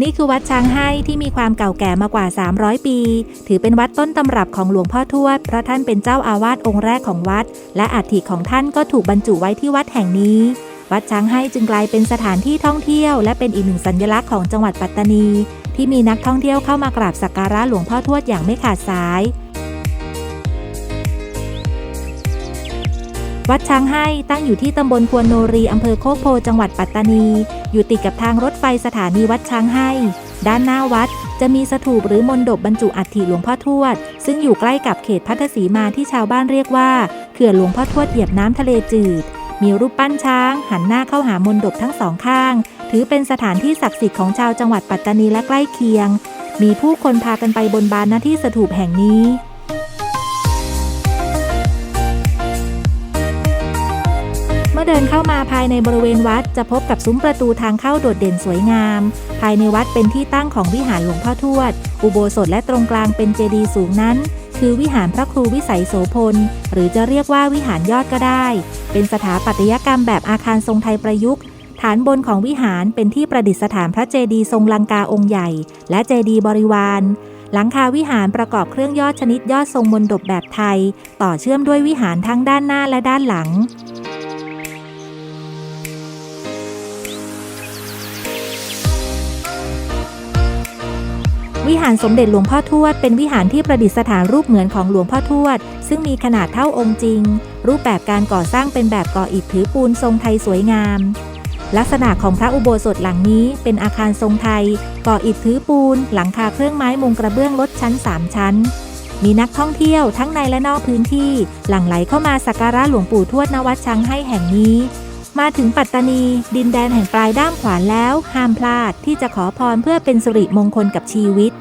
นี่คือวัดช้างให้ที่มีความเก่าแก่มากว่า 300 ปี ถือเป็นวัดต้นตำรับของหลวงพ่อทวด เพราะท่านเป็นเจ้าอาวาสองค์แรกของวัด และอัฐิของท่านก็ถูกบรรจุไว้ที่วัดแห่งนี้ วัดช้างให้จึงกลายเป็นสถานที่ท่องเที่ยว และเป็นอีกหนึ่งสัญลักษณ์ของจังหวัดปัตตานี ที่มีนักท่องเที่ยวเข้ามากราบสักการะหลวงพ่อทวดอย่างไม่ขาดสาย วัดช้างให้ตั้งอยู่ที่ตำบลควนโนรีอำเภอโคกโพจังหวัดปัตตานี อยู่ติดกับทางรถไฟสถานีวัดช้างให้ ด้านหน้าวัดจะมีสถูปหรือมนดบบรรจุอัฐิหลวงพ่อทวด ซึ่งอยู่ใกล้กับเขตพัทสีมาที่ชาวบ้านเรียกว่า เขื่อนหลวงพ่อทวดเหยียบน้ำทะเลจืด มีรูปปั้นช้าง หันหน้าเข้าหามนดบทั้งสองข้าง ถือเป็นสถานที่ศักดิ์สิทธิ์ของชาวจังหวัดปัตตานีและใกล้เคียง มีผู้คนพากันไปบนบานหน้าที่สถูปแห่งนี้ มื่อเดินเข้ามาภายในบริเวณวัดจะพบกับซุ้มประตูทางเข้าโดดเด่นสวยงาม ภายในวัดเป็นที่ตั้งของวิหารหลวงพ่อทวด อุโบสถและตรงกลางเป็นเจดีย์สูงนั้น คือวิหารพระครูวิสัยโสพล หรือจะเรียกว่าวิหารยอดก็ได้ เป็นสถาปัตยกรรมแบบอาคารทรงไทยประยุกต์ ฐานบนของวิหารเป็นที่ประดิษฐานพระเจดีย์ทรงลังกาองค์ใหญ่ และเจดีย์บริวารหลังคาวิหารประกอบเครื่องยอดชนิดยอดทรงมนดบแบบไทย ต่อเชื่อมด้วยวิหารทั้งด้านหน้าและด้านหลัง วิหารสมเด็จหลวงพ่อทวดเป็นวิหารที่ประดิษฐานรูปเหมือนของหลวงพ่อทวด ซึ่งมีขนาดเท่าองค์จริง รูปแบบการก่อสร้างเป็นแบบก่ออิฐถือปูนทรงไทยสวยงาม ลักษณะของพระอุโบสถหลังนี้เป็นอาคารทรงไทย ก่ออิฐถือปูน หลังคาเครื่องไม้มุงกระเบื้องลดชั้น 3 ชั้น มีนักท่องเที่ยวทั้งในและนอกพื้นที่ หลั่งไหลเข้ามาสักการะหลวงปู่ทวดณวัดช้างให้แห่งนี้ มาถึงปัตตานี ดินแดนแห่งปลายด้ามขวานแล้ว ห้ามพลาดที่จะขอพรเพื่อเป็นสิริมงคลกับชีวิต